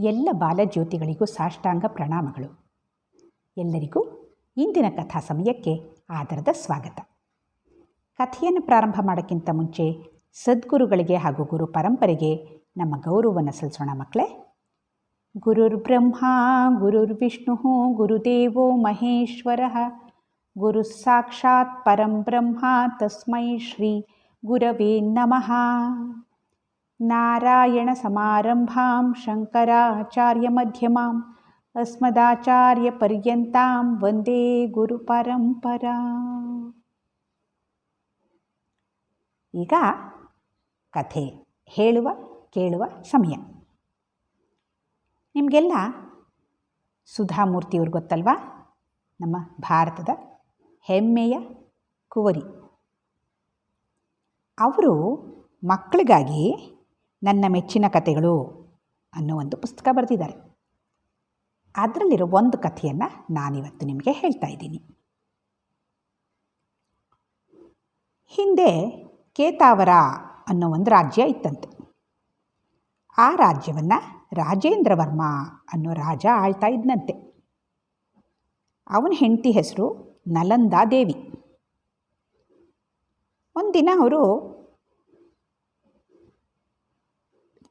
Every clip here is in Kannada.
ಎಲ್ಲ ಬಾಲಜ್ಯೋತಿಗಳಿಗೂ ಸಾಷ್ಟಾಂಗ ಪ್ರಣಾಮಗಳು. ಎಲ್ಲರಿಗೂ ಇಂದಿನ ಕಥಾ ಸಮಯಕ್ಕೆ ಆದರದ ಸ್ವಾಗತ. ಕಥೆಯನ್ನು ಪ್ರಾರಂಭ ಮಾಡೋಕ್ಕಿಂತ ಮುಂಚೆ ಸದ್ಗುರುಗಳಿಗೆ ಹಾಗೂ ಗುರು ಪರಂಪರೆಗೆ ನಮ್ಮ ಗೌರವವನ್ನು ಸಲ್ಲಿಸೋಣ ಮಕ್ಕಳೇ. ಗುರುರ್ ಬ್ರಹ್ಮ, ಗುರುರ್ ವಿಷ್ಣು, ಗುರುದೇವೋ ಮಹೇಶ್ವರ, ಗುರು ಸಾಕ್ಷಾತ್ ಪರಂ ಬ್ರಹ್ಮ, ತಸ್ಮೈ ಶ್ರೀ ಗುರವೇ ನಮಃ. ನಾರಾಯಣ ಸಮಾರಂಭಾಂ ಶಂಕರಾಚಾರ್ಯ ಮಧ್ಯಮಾಂ ಅಸ್ಮದಾಚಾರ್ಯ ಪರ್ಯಂತಾಂ ವಂದೇ ಗುರು ಪರಂಪರಾ ಈಗ ಕಥೆ ಹೇಳುವ, ಕೇಳುವ ಸಮಯ. ನಿಮಗೆಲ್ಲ ಸುಧಾಮೂರ್ತಿಯವ್ರು ಗೊತ್ತಲ್ವಾ? ನಮ್ಮ ಭಾರತದ ಹೆಮ್ಮೆಯ ಕುವರಿ. ಅವರು ಮಕ್ಕಳಿಗಾಗಿ ನನ್ನ ಮೆಚ್ಚಿನ ಕಥೆಗಳು ಅನ್ನೋ ಒಂದು ಪುಸ್ತಕ ಬರೆದಿದ್ದಾರೆ. ಅದರಲ್ಲಿರೋ ಒಂದು ಕಥೆಯನ್ನು ನಾನಿವತ್ತು ನಿಮಗೆ ಹೇಳ್ತಾ ಇದ್ದೀನಿ. ಹಿಂದೆ ಕೇತಾವರ ಅನ್ನೋ ಒಂದು ರಾಜ್ಯ ಇತ್ತಂತೆ. ಆ ರಾಜ್ಯವನ್ನು ರಾಜೇಂದ್ರ ವರ್ಮ ಅನ್ನೋ ರಾಜ ಆಳ್ತಾ ಇದ್ನಂತೆ. ಅವನ ಹೆಂಡತಿ ಹೆಸರು ನಲಂದಾ ದೇವಿ. ಒಂದಿನ ಅವರು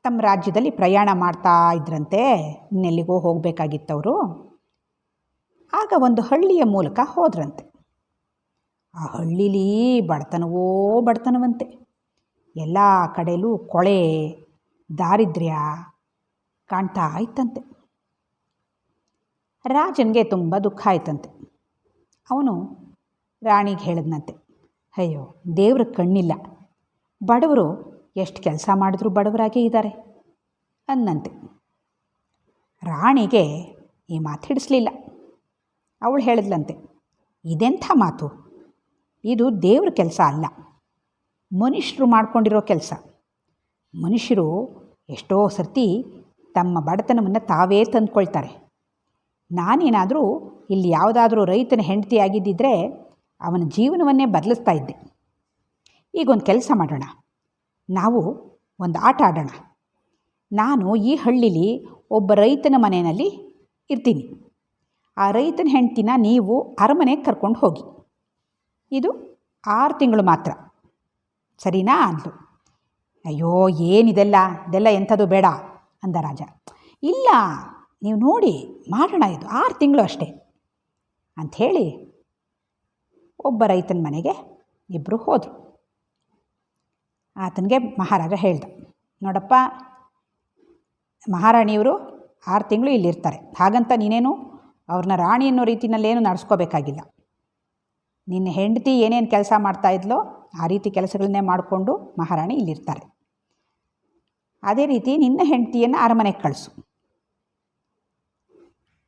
ತಮ್ಮ ರಾಜ್ಯದಲ್ಲಿ ಪ್ರಯಾಣ ಮಾಡ್ತಾ ಇದ್ರಂತೆ, ಇನ್ನೆಲ್ಲಿಗೋ ಹೋಗಬೇಕಾಗಿತ್ತವರು. ಆಗ ಒಂದು ಹಳ್ಳಿಯ ಮೂಲಕ ಹೋದ್ರಂತೆ. ಆ ಹಳ್ಳೀಲಿ ಬಡತನವೋ ಬಡತನವಂತೆ. ಎಲ್ಲ ಕಡೆಯಲ್ಲೂ ಕೊಳೆ, ದಾರಿದ್ರ್ಯ ಕಾಣ್ತಾ ಇತ್ತಂತೆ. ರಾಜನಿಗೆ ತುಂಬ ದುಃಖ ಆಯ್ತಂತೆ. ಅವನು ರಾಣಿಗೆ ಹೇಳಿದ್ನಂತೆ, ಅಯ್ಯೋ, ದೇವ್ರ ಕಣ್ಣಿಲ್ಲ. ಬಡವರು ಎಷ್ಟು ಕೆಲಸ ಮಾಡಿದ್ರೂ ಬಡವರಾಗೇ ಇದ್ದಾರೆ ಅನ್ನಂತೆ. ರಾಣಿಗೆ ಈ ಮಾತು ಹಿಡಿಸ್ಲಿಲ್ಲ. ಅವಳು ಹೇಳಿದ್ಲಂತೆ, ಇದೆಂಥ ಮಾತು? ಇದು ದೇವ್ರ ಕೆಲಸ ಅಲ್ಲ. ಮನುಷ್ಯರು ಮಾಡ್ಕೊಂಡಿರೋ ಕೆಲಸ. ಮನುಷ್ಯರು ಎಷ್ಟೋ ಸರ್ತಿ ತಮ್ಮ ಬಡತನವನ್ನು ತಾವೇ ತಂದುಕೊಳ್ತಾರೆ. ನಾನೇನಾದರೂ ಇಲ್ಲಿ ಯಾವುದಾದ್ರೂ ರೈತನ ಹೆಂಡತಿ ಆಗಿದ್ದಿದ್ರೆ ಅವನ ಜೀವನವನ್ನೇ ಬದಲಿಸ್ತಾ ಇದ್ದೆ. ಈಗೊಂದು ಕೆಲಸ ಮಾಡೋಣ. ನಾವು ಒಂದು ಆಟ ಆಡೋಣ. ನಾನು ಈ ಹಳ್ಳಿಲಿ ಒಬ್ಬ ರೈತನ ಮನೆಯಲ್ಲಿ ಇರ್ತೀನಿ. ಆ ರೈತನ ಹೆಂಡ್ತಿನ ನೀವು ಅರಮನೆಗೆ ಕರ್ಕೊಂಡು ಹೋಗಿ. ಇದು ಆರು ತಿಂಗಳು ಮಾತ್ರ. ಸರಿನಾ ಅಂದ್ಲು. ಅಯ್ಯೋ, ಏನಿದೆಲ್ಲ? ಇದೆಲ್ಲ ಎಂಥದ್ದು ಬೇಡ ಅಂದ ರಾಜ. ಇಲ್ಲ, ನೀವು ನೋಡಿ ಮಾಡೋಣ ಇದು. ಆರು ತಿಂಗಳು ಅಷ್ಟೇ ಅಂಥೇಳಿ ಒಬ್ಬ ರೈತನ ಮನೆಗೆ ಇಬ್ಬರು ಹೋದರು. ಆತನಿಗೆ ಮಹಾರಾಜ ಹೇಳ್ದ, ನೋಡಪ್ಪ, ಮಹಾರಾಣಿಯವರು ಆರು ತಿಂಗಳು ಇಲ್ಲಿರ್ತಾರೆ, ಹಾಗಂತ ನೀನೇನು ಅವ್ರನ್ನ ರಾಣಿ ಅನ್ನೋ ರೀತಿಯಲ್ಲೇನು ನಡೆಸ್ಕೋಬೇಕಾಗಿಲ್ಲ. ನಿನ್ನ ಹೆಂಡತಿ ಏನೇನು ಕೆಲಸ ಮಾಡ್ತಾ ಇದ್ಲೋ ಆ ರೀತಿ ಕೆಲಸಗಳನ್ನೇ ಮಾಡಿಕೊಂಡು ಮಹಾರಾಣಿ ಇಲ್ಲಿರ್ತಾರೆ. ಅದೇ ರೀತಿ ನಿನ್ನ ಹೆಂಡತಿಯನ್ನು ಅರಮನೆಗೆ ಕಳಿಸು.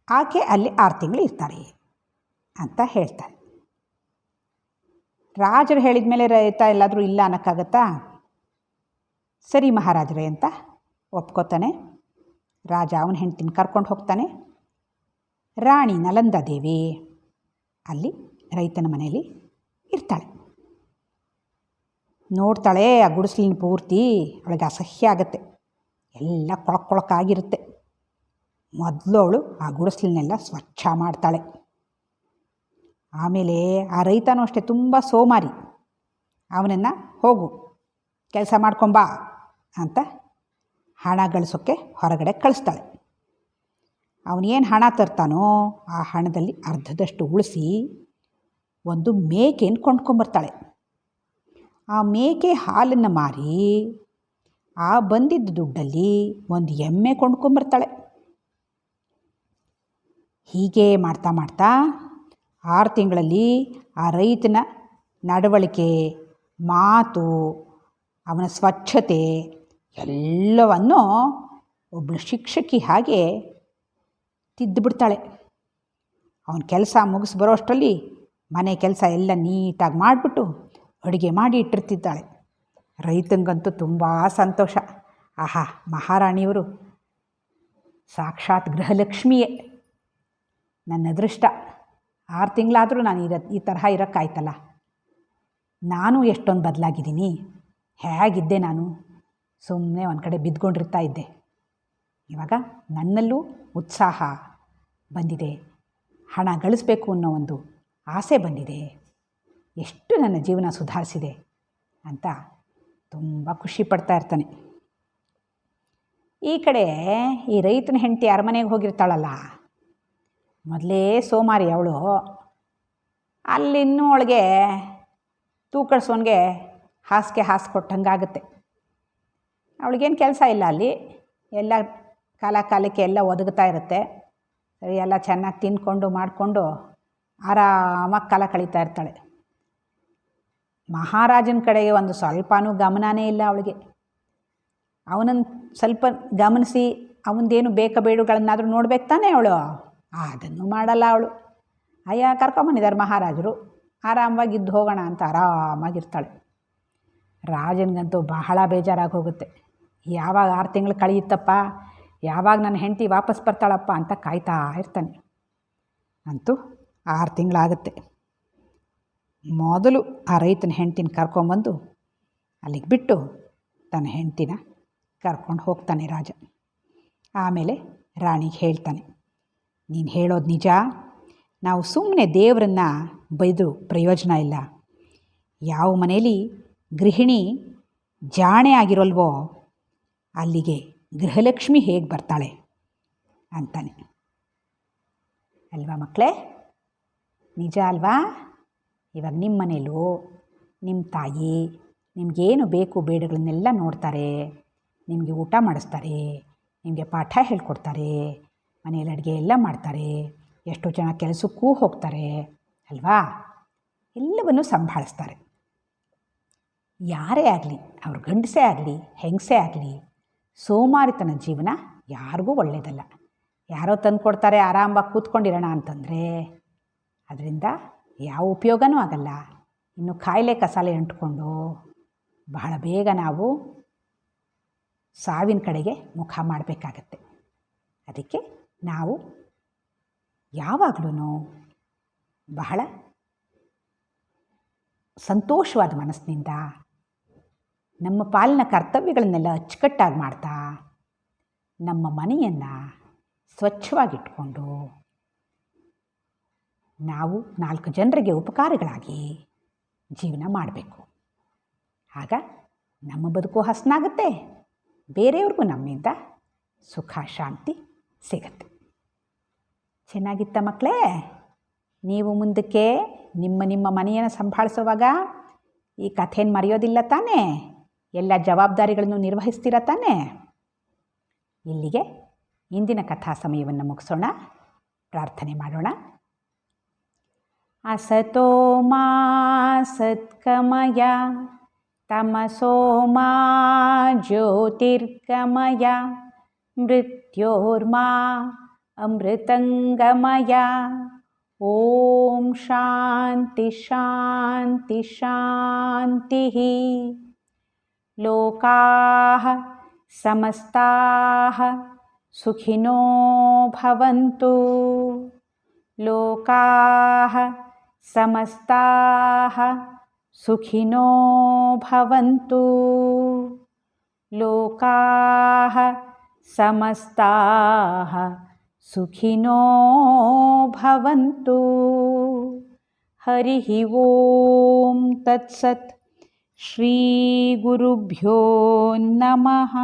ಆಕೆ ಅಲ್ಲಿ ಆರು ತಿಂಗಳು ಇರ್ತಾರೆ ಅಂತ ಹೇಳ್ತಾರೆ. ರಾಜರು ಹೇಳಿದ ಮೇಲೆ ರೈತ ಎಲ್ಲಾದರೂ ಇಲ್ಲ ಅನ್ನೋಕ್ಕಾಗತ್ತಾ? ಸರಿ ಮಹಾರಾಜರೇ ಅಂತ ಒಪ್ಕೋತಾನೆ. ರಾಜ ಅವನ ಹೆಂಡ್ತಿನ ಕರ್ಕೊಂಡು ಹೋಗ್ತಾನೆ. ರಾಣಿ ನಲಂದಾದೇವಿ ಅಲ್ಲಿ ರೈತನ ಮನೆಯಲ್ಲಿ ಇರ್ತಾಳೆ. ನೋಡ್ತಾಳೆ, ಆ ಗುಡಿಸ್ಲಿನ ಪೂರ್ತಿ ಅವಳಿಗೆ ಅಸಹ್ಯ ಆಗುತ್ತೆ. ಎಲ್ಲ ಕೊಳಕೊಳಕಾಗಿರುತ್ತೆ. ಮೊದಲು ಅವಳು ಆ ಗುಡಿಸ್ಲಿನೆಲ್ಲ ಸ್ವಚ್ಛ ಮಾಡ್ತಾಳೆ. ಆಮೇಲೆ ಆ ರೈತನೂ ಅಷ್ಟೇ, ತುಂಬ ಸೋಮಾರಿ. ಅವನನ್ನು ಹೋಗು. ಕೆಲಸ ಮಾಡ್ಕೊಂಬಾ ಅಂತ ಹಣ ಗಳಿಸೋಕ್ಕೆ ಹೊರಗಡೆ ಕಳಿಸ್ತಾಳೆ. ಅವನೇನು ಹಣ ತರ್ತಾನೋ ಆ ಹಣದಲ್ಲಿ ಅರ್ಧದಷ್ಟು ಉಳಿಸಿ ಒಂದು ಮೇಕೆಯನ್ನು ಕೊಂಡ್ಕೊಂಬರ್ತಾಳೆ. ಆ ಮೇಕೆ ಹಾಲನ್ನು ಮಾರಿ ಆ ಬಂದಿದ್ದ ದುಡ್ಡಲ್ಲಿ ಒಂದು ಎಮ್ಮೆ ಕೊಂಡ್ಕೊಂಬರ್ತಾಳೆ. ಹೀಗೆ ಮಾಡ್ತಾ ಮಾಡ್ತಾ ಆರು ತಿಂಗಳಲ್ಲಿ ಆ ರೈತನ ನಡವಳಿಕೆ ಮಾತು ಅವನ ಸ್ವಚ್ಛತೆ ಎಲ್ಲವನ್ನು ಒಬ್ಬಳು ಶಿಕ್ಷಕಿ ಹಾಗೆ ತಿದ್ದುಬಿಡ್ತಾಳೆ ಅವನ ಕೆಲಸ ಮುಗಿಸಿ ಬರೋ ಅಷ್ಟರಲ್ಲಿ ಮನೆ ಕೆಲಸ ಎಲ್ಲ ನೀಟಾಗಿ ಮಾಡಿಬಿಟ್ಟು ಅಡುಗೆ ಮಾಡಿ ಇಟ್ಟಿರ್ತಿದ್ದಾಳೆ. ರೈತಂಗಂತೂ ತುಂಬ ಸಂತೋಷ. ಆಹಾ, ಮಹಾರಾಣಿಯವರು ಸಾಕ್ಷಾತ್ ಗೃಹಲಕ್ಷ್ಮಿಯೇ. ನನ್ನ ಅದೃಷ್ಟ. ಆರು ತಿಂಗಳಾದರೂ ನಾನು ಇರ ಈ ತರಹ ಇರೋಕ್ಕಾಯ್ತಲ್ಲ. ನಾನು ಎಷ್ಟೊಂದು ಬದಲಾಗಿದ್ದೀನಿ. ಹೇಗಿದ್ದೆ ನಾನು? ಸುಮ್ಮನೆ ಒಂದು ಕಡೆ ಬಿದ್ಕೊಂಡಿರ್ತಾ ಇದ್ದೆ. ಇವಾಗ ನನ್ನಲ್ಲೂ ಉತ್ಸಾಹ ಬಂದಿದೆ. ಹಣ ಗಳಿಸ್ಬೇಕು ಅನ್ನೋ ಒಂದು ಆಸೆ ಬಂದಿದೆ. ಎಷ್ಟು ನನ್ನ ಜೀವನ ಸುಧಾರಿಸಿದೆ ಅಂತ ತುಂಬ ಖುಷಿ ಪಡ್ತಾ ಇರ್ತಾನೆ. ಈ ಕಡೆ ಈ ರೈತನ ಹೆಂಡತಿ ಅರಮನೆಗೆ ಹೋಗಿರ್ತಾಳಲ್ಲ. ಮೊದಲೇ ಸೋಮಾರಿ ಅವಳು. ಅಲ್ಲಿನ್ನೂ ಅವಳಿಗೆ ತೂಕಡಿಸೋನ್ಗೆ ಹಾಸಿಗೆ ಹಾಸ್ಕೊಟ್ಟಂಗಾಗುತ್ತೆ ಅವಳಿಗೇನು ಕೆಲಸ ಇಲ್ಲ ಅಲ್ಲಿ. ಎಲ್ಲ ಕಾಲ ಕಾಲಕ್ಕೆ ಎಲ್ಲ ಒದಗ್ತಾ ಇರುತ್ತೆ. ಸರಿ, ಎಲ್ಲ ಚೆನ್ನಾಗಿ ತಿಂದ್ಕೊಂಡು ಮಾಡಿಕೊಂಡು ಆರಾಮಾಗಿ ಕಾಲ ಕಳೀತಾ ಇರ್ತಾಳೆ. ಮಹಾರಾಜನ ಕಡೆಗೆ ಒಂದು ಸ್ವಲ್ಪನೂ ಗಮನನೇ ಇಲ್ಲ ಅವಳಿಗೆ. ಅವನನ್ನು ಸ್ವಲ್ಪ ಗಮನಿಸಿ ಅವನದೇನು ಬೇಕ ಬೇಡುಗಳನ್ನಾದರೂ ನೋಡ್ಬೇಕು ತಾನೇ ಅವಳು? ಅದನ್ನು ಮಾಡಲ್ಲ ಅವಳು. ಅಯ್ಯ ಕರ್ಕೊಂಬಂದಿದ್ದಾರೆ ಮಹಾರಾಜರು. ಆರಾಮವಾಗಿ ಇದ್ದು ಹೋಗೋಣ ಅಂತ ಆರಾಮಾಗಿರ್ತಾಳೆ. ರಾಜನಿಗಂತೂ ಬಹಳ ಬೇಜಾರಾಗಿ ಹೋಗುತ್ತೆ ಯಾವಾಗ ಆರು ತಿಂಗಳು ಕಳೆಯುತ್ತಪ್ಪ? ಯಾವಾಗ ನನ್ನ ಹೆಂಡತಿ ವಾಪಸ್ ಬರ್ತಾಳಪ್ಪ ಅಂತ ಕಾಯ್ತಾ ಇರ್ತಾನೆ. ಅಂತೂ ಆರು ತಿಂಗಳಾಗುತ್ತೆ. ಮೊದಲು ಆ ರೈತನ ಹೆಂಡ್ತಿನ ಕರ್ಕೊಂಬಂದು ಅಲ್ಲಿಗೆ ಬಿಟ್ಟು ತನ್ನ ಹೆಂಡ್ತಿನ ಕರ್ಕೊಂಡು ಹೋಗ್ತಾನೆ ರಾಜ. ಆಮೇಲೆ ರಾಣಿಗೆ ಹೇಳ್ತಾನೆ, ನೀನು ಹೇಳೋದು ನಿಜ. ನಾವು ಸುಮ್ಮನೆ ದೇವರನ್ನ ಬೈದು ಪ್ರಯೋಜನ ಇಲ್ಲ. ಯಾವ ಮನೇಲಿ ಗೃಹಿಣಿ ಜಾಣೆ ಆಗಿರೋಲ್ವೋ, ಅಲ್ಲಿಗೆ ಗೃಹಲಕ್ಷ್ಮಿ ಹೇಗೆ ಬರ್ತಾಳೆ ಅಂತಾನೆ. ಅಲ್ವಾ ಮಕ್ಕಳೇ ನಿಜ ಅಲ್ವಾ? ಇವಾಗ ನಿಮ್ಮ ಮನೇಲೂ ನಿಮ್ಮ ತಾಯಿ ನಿಮಗೇನು ಬೇಕು ಬೇಡಗಳನ್ನೆಲ್ಲ ನೋಡ್ತಾರೆ, ನಿಮಗೆ ಊಟ ಮಾಡಿಸ್ತಾರೆ, ನಿಮಗೆ ಪಾಠ ಹೇಳ್ಕೊಡ್ತಾರೆ ಮನೆಯಲ್ಲಿ ಅಡುಗೆ ಎಲ್ಲ ಮಾಡ್ತಾರೆ, ಎಷ್ಟೋ ಜನ ಕೆಲಸಕ್ಕೂ ಹೋಗ್ತಾರೆ, ಅಲ್ವಾ? ಎಲ್ಲವನ್ನು ಸಂಭಾಳಿಸ್ತಾರೆ. ಯಾರೇ ಆಗಲಿ, ಅವ್ರ ಗಂಡಸೇ ಆಗಲಿ, ಹೆಂಗಸೇ ಆಗಲಿ, ಸೋಮಾರಿತನ ಜೀವನ ಯಾರಿಗೂ ಒಳ್ಳೆಯದಲ್ಲ ಯಾರೋ ತಂದು ಕೊಡ್ತಾರೆ, ಆರಾಮಾಗಿ ಕೂತ್ಕೊಂಡಿರೋಣ ಅಂತಂದರೆ ಅದರಿಂದ ಯಾವ ಉಪಯೋಗನೂ ಆಗಲ್ಲ. ಇನ್ನು ಕಾಯಿಲೆ ಕಸಾಲೆ ಅಂಟ್ಕೊಂಡು ಬಹಳ ಬೇಗ ನಾವು ಸಾವಿನ ಕಡೆಗೆ ಮುಖ ಮಾಡಬೇಕಾಗತ್ತೆ. ಅದಕ್ಕೆ ನಾವು ಯಾವಾಗಲೂ ಬಹಳ ಸಂತೋಷವಾದ ಮನಸ್ಸಿನಿಂದ ನಮ್ಮ ಪಾಲಿನ ಕರ್ತವ್ಯಗಳನ್ನೆಲ್ಲ ಅಚ್ಚುಕಟ್ಟಾಗಿ ಮಾಡ್ತಾ, ನಮ್ಮ ಮನೆಯನ್ನು ಸ್ವಚ್ಛವಾಗಿಟ್ಕೊಂಡು ನಾವು ನಾಲ್ಕು ಜನರಿಗೆ ಉಪಕಾರಗಳಾಗಿ ಜೀವನ ಮಾಡಬೇಕು. ಆಗ ನಮ್ಮ ಬದುಕು ಹಸನಾಗುತ್ತೆ, ಬೇರೆಯವ್ರಿಗೂ ನಮ್ಮಿಂದ ಸುಖ, ಶಾಂತಿ ಸಿಗುತ್ತೆ. ಚೆನ್ನಾಗಿತ್ತ ಮಕ್ಕಳೇ ನೀವು ಮುಂದಕ್ಕೆ ನಿಮ್ಮ ನಿಮ್ಮ ಮನೆಯನ್ನು ಸಂಭಾಳಿಸುವಾಗ ಈ ಕಥೆಯನ್ನು ಮರೆಯೋದಿಲ್ಲ ತಾನೇ? ಎಲ್ಲ ಜವಾಬ್ದಾರಿಗಳನ್ನು ನಿರ್ವಹಿಸ್ತೀರ ತಾನೇ ಇಲ್ಲಿಗೆ ಇಂದಿನ ಕಥಾ ಸಮಯವನ್ನು ಮುಗಿಸೋಣ ಪ್ರಾರ್ಥನೆ ಮಾಡೋಣ असतो मा सत्कमय तमसो मा ज्योतिर्गमय मृत्योर्मा अमृतङ्गमय ॐ शान्ति शान्ति शान्तिः लोकाः समस्ताः सुखिनो भवन्तु। लोकाः समस्ताः सुखिनो भवन्तु। लोकाः समस्ताः सुखिनो भवन्तु। हरिः ॐ तत्सत्। श्रीगुरुभ्यो नमः